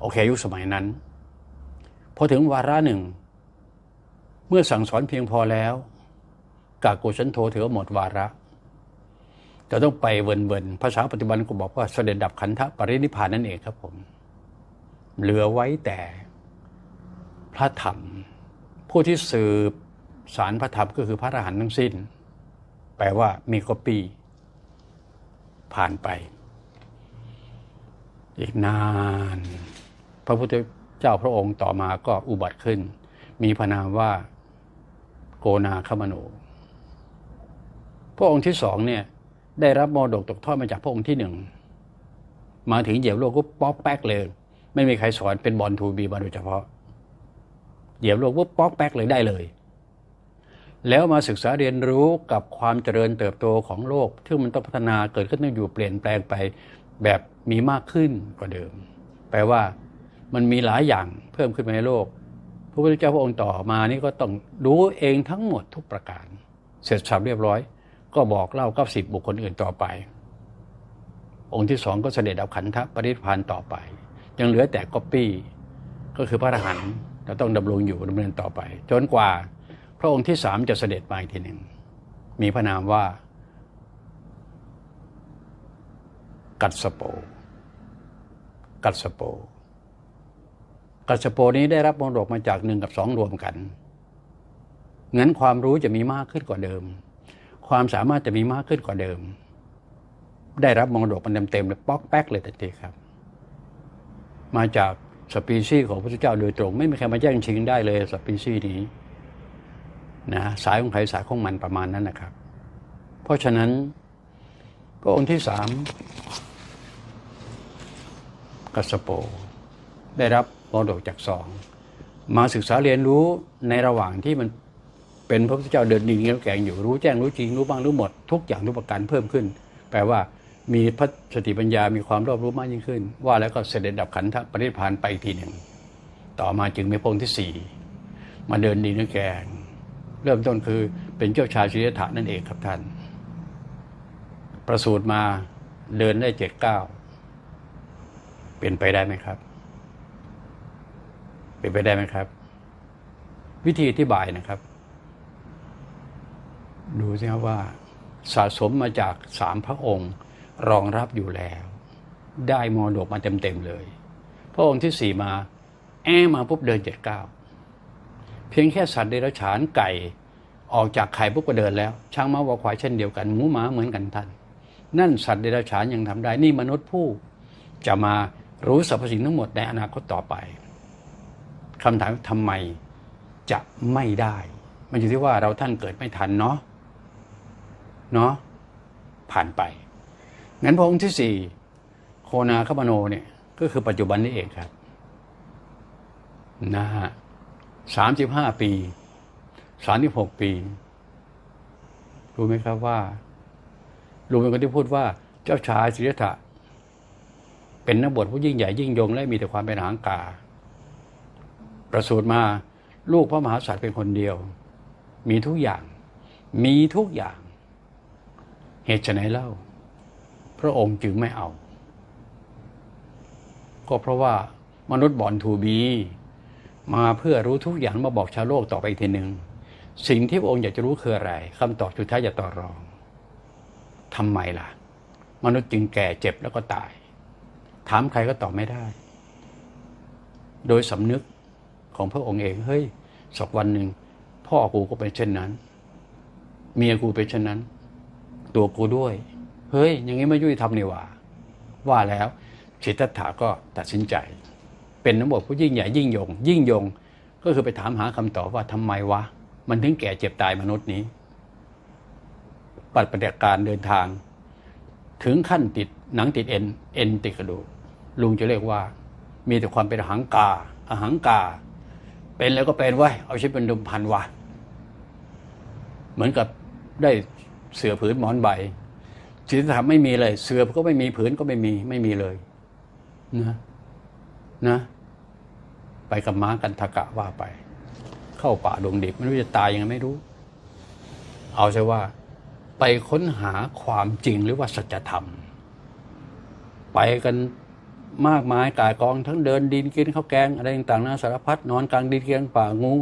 โอเคยุคสมัยนั้นพอถึงวาระหนึ่ง เมื่อสั่งสอนเพียงพอแล้ว กาโกชันโทถือว่าหมดวาระจะต้องไปเวินเวินภาษาปัจจุบันก็บอกว่าเสด็จดับขันธปรินิพานนั่นเองครับผม เหลือไว้แต่พระธรรม ผู้ที่สืบสารพระธรรมก็คือพระอรหันต์ทั้งสิ้น แปลว่ามีกอปี ผ่านไป อีกนาน พระพุทธเจ้าพระองค์ต่อมาก็อุบัติขึ้น มีพระนามว่าโกนาคมโน พระองค์ที่สองเนี่ยได้รับมรดกตกทอดมาจากพระองค์ที่หนึ่งมาถึงเหยียบโลกก็ป๊อกแป๊กเลย ไม่มีใครสอนเป็นบอลทูบีมาโดยเฉพาะ เหยียบโลกปุ๊บป๊อกแป๊กเลยได้เลย แล้วมาศึกษาเรียนรู้กับความเจริญเติบโตของโลกที่มันต้องพัฒนาเกิดขึ้นต้องอยู่เปลี่ยนแปลงไปแบบมีมากขึ้นกว่าเดิม แปลว่า มันมีหลายอย่างเพิ่มขึ้นมาในโลก พระพุทธเจ้าพระองค์ต่อมานี่ก็ต้องรู้เองทั้งหมดทุกประการ เสร็จสับเรียบร้อย ก็บอกเล่ากับสิบบุคคลอื่นต่อไป องค์ที่สองก็เสด็จดับขันธปรินิพพานต่อไป ยังเหลือแต่ก๊อปปี้ก็คือพระอรหันต์เราต้องดำรงอยู่ดำเนินต่อไป จนกว่า พระองค์ที่สามจะเสด็จมาอีกทีหนึ่งมีพระนามว่า กัสสโป กัสสโป กัสสโปนี้ได้รับมรดกมาจากหนึ่งกับสองรวมกันงั้นความรู้จะมีมากขึ้นกว่าเดิม ความสามารถจะมีมากขึ้นกว่าเดิม ได้รับมรดกมันเต็มๆเลยป๊อกแป๊กเลยทันทีครับ มาจากสปีชีส์ของพระพุทธเจ้าโดยตรง ไม่มีใครมาแย่งชิงได้เลยสปีชีส์นี้นะสายของใครสายของมันประมาณนั้นนะครับ เพราะฉะนั้นพระองค์ที่สามกัสโป ได้รับ มรดกจากสองมาศึกษาเรียนรู้ในระหว่างที่มันเป็นพระพุทธเจ้าเดินดินเงี้ยวแกงอยู่รู้แจ้งรู้จริงรู้บ้างรู้หมด ทุกอย่างทุกประการเพิ่มขึ้น แปลว่ามีพระสติปัญญามีความรอบรู้มากยิ่งขึ้น ว่าแล้วก็เสด็จดับขันธปรินิพานไปอีกทีหนึ่งต่อมาจึงมีพงค์ที่สี่มาเดินดินเงี้ยแกง เริ่มต้นคือเป็นเจ้าชายสิทธัตถะนั่นเองครับท่าน ประสูติมาเดินได้เจ็ดเก้าเป็นไปได้ไหมครับ เป็นไปได้ไหมครับ วิธีอธิบายนะครับ ดูสิครับว่า สะสมมาจากสามพระองค์ รองรับอยู่แล้ว ได้มรดกมาเต็มๆเลย พระองค์ที่สี่มาแอมาปุ๊บเดินเจ็ดเก้าเพียงแค่สัตว์เดรัจฉานไก่ออกจากไข่ปุ๊บก็เดินแล้ว ช้างม้าวัวควายเช่นเดียวกันหมูหมาเหมือนกันท่านนั่นสัตว์เดรัจฉานยังทำได้นี่มนุษย์ผู้จะมารู้สรรพสิ่งทั้งหมดในอนาคตต่อไป คำถามทำไมจะไม่ได้ มันอยู่ที่ว่าเราท่านเกิดไม่ทันเนาะเนาะผ่านไป งั้นพระองค์ที่สี่โคนาคามโนเนี่ยก็คือปัจจุบันนี้เองครับนะฮะสามสิบห้าปีสามสิบหกปี รู้ไหมครับว่ารู้เป็นคนที่พูดว่า เจ้าชายสิทธัตถะเป็นนักบวชผู้ยิ่งใหญ่ยิ่งยงและมีแต่ความเป็นหางกา ประสูติมาลูกพระมหากษัตริย์เป็นคนเดียว มีทุกอย่าง มีทุกอย่าง เหตุไฉนเล่า พระองค์จึงไม่เอา ก็เพราะว่ามนุษย์บอลทูบี มาเพื่อรู้ทุกอย่างมาบอกชาวโลกต่อไปอีกทีหนึ่งสิ่งที่พระองค์อยากจะรู้คืออะไรคำตอบสุดท้ายอย่าต่อรองทำไมล่ะ มนุษย์จึงแก่เจ็บแล้วก็ตาย ถามใครก็ตอบไม่ได้ โดยสำนึก ของพระองค์เองเฮ้ยสักวันหนึ่งพ่อกูก็เป็นเช่นนั้น เมียกูเป็นเช่นนั้น ตัวกูด้วย เฮ้ย อย่างนี้ไม่ยุติธรรมนี่หว่า ว่าแล้วสิทธัตถะก็ตัดสินใจ เป็นนักบวชผู้ยิ่งใหญ่ยิ่งยง ยิ่งยงก็คือไปถามหาคำตอบว่าทำไมวะ มันถึงแก่เจ็บตายมนุษย์นี้ ปัดปฏิการเดินทาง ถึงขั้นติดหนังติดเอ็นเอ็นติดกระดูกลุงจะเรียกว่า มีแต่ความเป็นอหังกาอหังกา เป็นแล้วก็เป็นไว้เอาชีวิตเป็นดุมพันวะเหมือนกับได้เสือผืนหมอนใบศีลธรรมไม่มีเลย เสือก็ไม่มีผืนก็ไม่มีไม่มีเลยนะนะ ไปกับม้ากันทกะว่าไป เข้าป่าดงดิบไม่รู้จะตายยังไงไม่รู้ เอาใช่ว่า ไปค้นหาความจริงหรือว่าสัจธรรม ไปกัน มากมายกายกองทั้งเดินดินกินข้าวแกงอะไรต่างๆนะสารพัดนอนกลางดินเกลางป่างู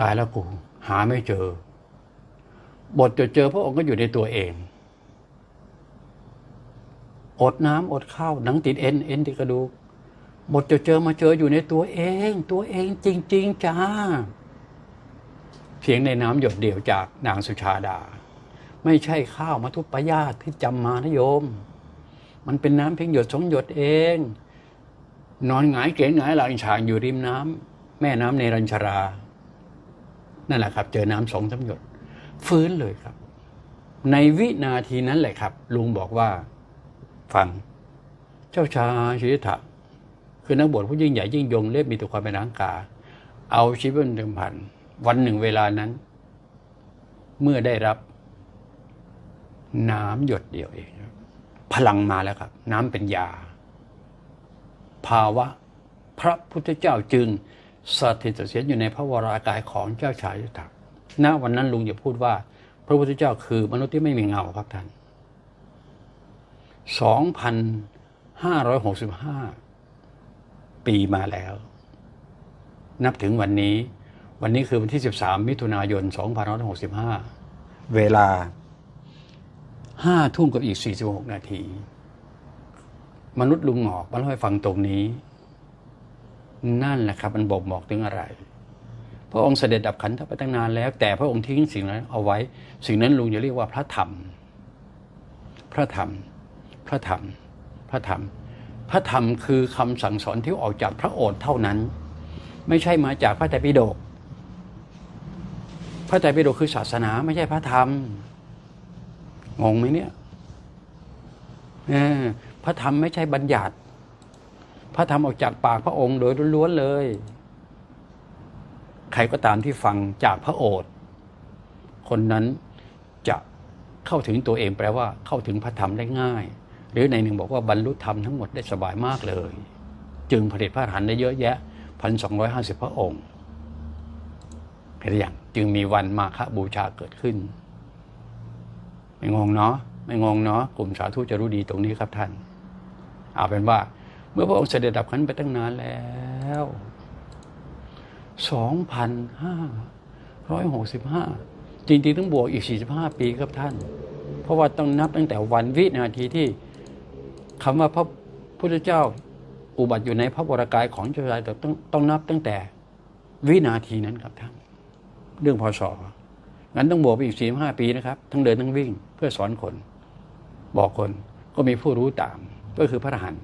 ตายแล้วกู หาไม่เจอ บทจะเจอพระองค์ก็อยู่ในตัวเอง อดน้ำอดข้าวหนังติดเอ็นเอ็นติดกระดูกบทจะเจอมาเจออยู่ในตัวเอง ตัวเองจริง ๆจ้าเพียงในน้ำหยดเดียวจากนางสุชาดา ไม่ใช่ข้าวมาทุปยาที่จำมานะโยม มันเป็นน้ำเพียงหยดสองหยดเอง นอนหงายเก๋งหงายหลังฉางอยู่ริมน้ำแม่น้ำในรัญชรา นั่นแหละครับ เจอน้ำสองสาหยด ฟื้นเลยครับ ในวินาทีนั้นแหละครับ ลุงบอกว่า ฟัง เจ้าชายชิริธะคือนักบวชผู้ยิ่งใหญ่ยิ่งยงเล็บมีแต่ความเป็นร่างกา เอาชีวิตเป็นเดิมพัน วันหนึ่งเวลานั้น เมื่อได้รับ น้ำหยดเดียวเอง พลังมาแล้วครับ น้ำเป็นยา ภาวะพระพุทธเจ้าจึงสถิตเสียนอยู่ในพระวรากายของเจ้าชายยุทธะณวันนั้นลุงอย่าพูดว่า พระพุทธเจ้าคือมนุษย์ที่ไม่มีเงาครับท่าน2,565 ปีมาแล้ว นับถึงวันนี้ วันนี้คือวันที่ 13 มิถุนายน 2565 เวลา ห้าทุ่มกับอีก46นาที มนุษย์ลุงหงอกมาเล่าให้ฟังตรงนี้ นั่นแหละครับ มันบอกบอกถึงอะไร พระองค์เสด็จดับขันธไปตั้งนานแล้ว แต่พระองค์ทิ้งสิ่งนั้นเอาไว้ สิ่งนั้นลุงจะเรียกว่าพระธรรม พระธรรม พระธรรม พระธรรม พระธรรมคือคำสั่งสอนที่ออกจากพระโอษฐ์เท่านั้น ไม่ใช่มาจากพระไตรปิฎกพระไตรปิฎกคือศาสนาไม่ใช่พระธรรม งงไหมเนี่ยพระธรรมไม่ใช่บัญญัติ พระธรรมออกจากปากพระองค์โดยล้วนเลย ใครก็ตามที่ฟังจากพระโอษฐ์คนนั้นจะเข้าถึงตัวเองแปลว่าเข้าถึงพระธรรมได้ง่าย หรือในหนึ่งบอกว่าบรรลุธรรมทั้งหมดได้สบายมากเลย จึงผลิตพระหันได้เยอะแยะพันสองร้อยห้าสิบพระองค์เห็นหรือยังจึงมีวันมาฆบูชาเกิดขึ้น ไม่งงเนาะไม่งงเนาะกลุ่มสาธุจะรู้ดีตรงนี้ครับท่าน เอาเป็นว่า เมื่อพระองค์เสด็จดับขันไปตั้งนานแล้วสองพันห้าร้อยหกสิบห้าจริงๆต้องบวกอีกสี่สิบห้าปีครับท่าน เพราะว่าต้องนับตั้งแต่วันวินาทีที่คำว่าพระพุทธเจ้าอุบัติอยู่ในพระวรากายของเจ้าชายต่ต้องต้องนับตั้งแต่วินาทีนั้นครับท่าน เรื่องพศ งั้นต้องบวกไปอีกสี่ห้าปีนะครับ ทั้งเดินทั้งวิ่งเพื่อสอนคน บอกคนก็มีผู้รู้ตาม ก็คือพระอรหันต์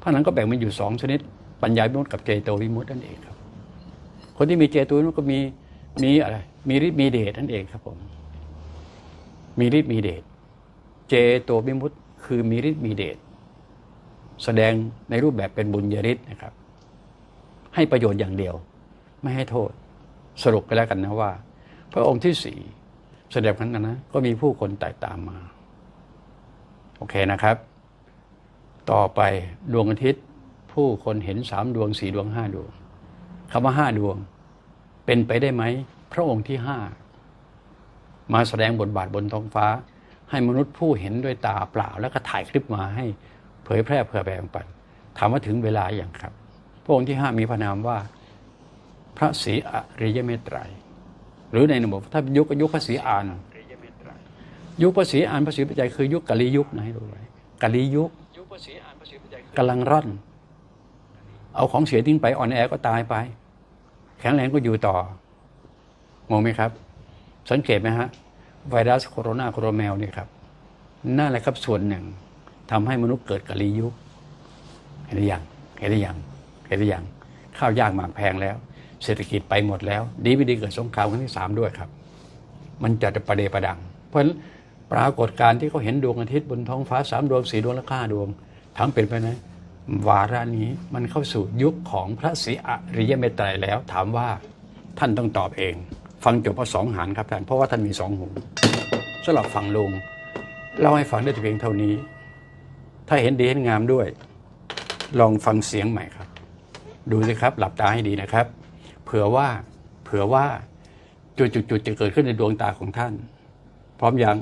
พระอรหันต์ก็แบ่งมันอยู่สองชนิด ปัญญาวิมุตติกับเจโตวิมุตตินั่นเองครับ คนที่มีเจโตวิมุตติก็มีมีอะไร มีฤทธิ์มีเดชนั่นเองครับผม มีฤทธิ์มีเดชเจโตวิมุตติคือมีฤทธิ์มีเดชแสดงในรูปแบบเป็นบุญญาฤทธิ์นะครับ ให้ประโยชน์อย่างเดียว ไม่ให้โทษ สรุปไปแล้วกันนะว่า พระองค์ที่สี่แสดงนั้นนะก็มีผู้คนไต่ตามมา โอเคนะครับ ต่อไปดวงอาทิตย์ ผู้คนเห็นสามดวงสี่ดวงห้าดวงคำว่าห้าดวง เป็นไปได้ไหม พระองค์ที่ห้ามาแสดงบทบาทบนท้องฟ้า ให้มนุษย์ผู้เห็นด้วยตาเปล่า แล้วก็ถ่ายคลิปมาให้เผยแพร่เผื่อแบ่งปันถามว่าถึงเวลาอย่างครับ พระองค์ที่ห้ามีพระนามว่า พระศรีอริยเมตไตร หรือในหนึ่งบอกถ้ายุคก็ยุคพระศรีอ่าน ยุคพระศรีอ่านพระศรีปัจจัยคือยุคกาลียุคนะให้รู้ไว้กาลียุคกำลังร่อน เอาของเสียทิ้งไปอ่อนแอก็ตายไป แข็งแรงก็อยู่ต่องงไหมครับ สังเกตไหมฮะไวรัสโคโรนาโคโรแมวเนี่ยครับนั่นแหละครับส่วนหนึ่งทำให้มนุษย์เกิดกาลียุคเห็นหรือยังเห็นหรือยังเห็นหรือยังข้าวยากหมากแพงแล้ว เศรษฐกิจไปหมดแล้ว ดีไม่ดีเกิดสงครามครั้งที่สามด้วยครับ มันจะประเดประดัง เพราะฉะนั้นปรากฏการที่เขาเห็นดวงอาทิตย์บนท้องฟ้าสามดวงสี่ดวงและห้าดวงถามเป็นไปไหมวาระนี้มันเข้าสู่ยุคของพระศรีอริยเมตไตรแล้ว ถามว่าท่านต้องตอบเอง ฟังจบเพราะสองหารครับท่านเพราะว่าท่านมีสองหูสำหรับฟังลุงเล่าให้ฟังได้เพียงเท่านี้ ถ้าเห็นดีเห็นงามด้วย ลองฟังเสียงใหม่ครับ ดูสิครับ หลับตาให้ดีนะครับ ผื่อว่า เผื่อว่าจุดๆๆจะเกิดขึ้นในดวงตาของท่าน พร้อมยัง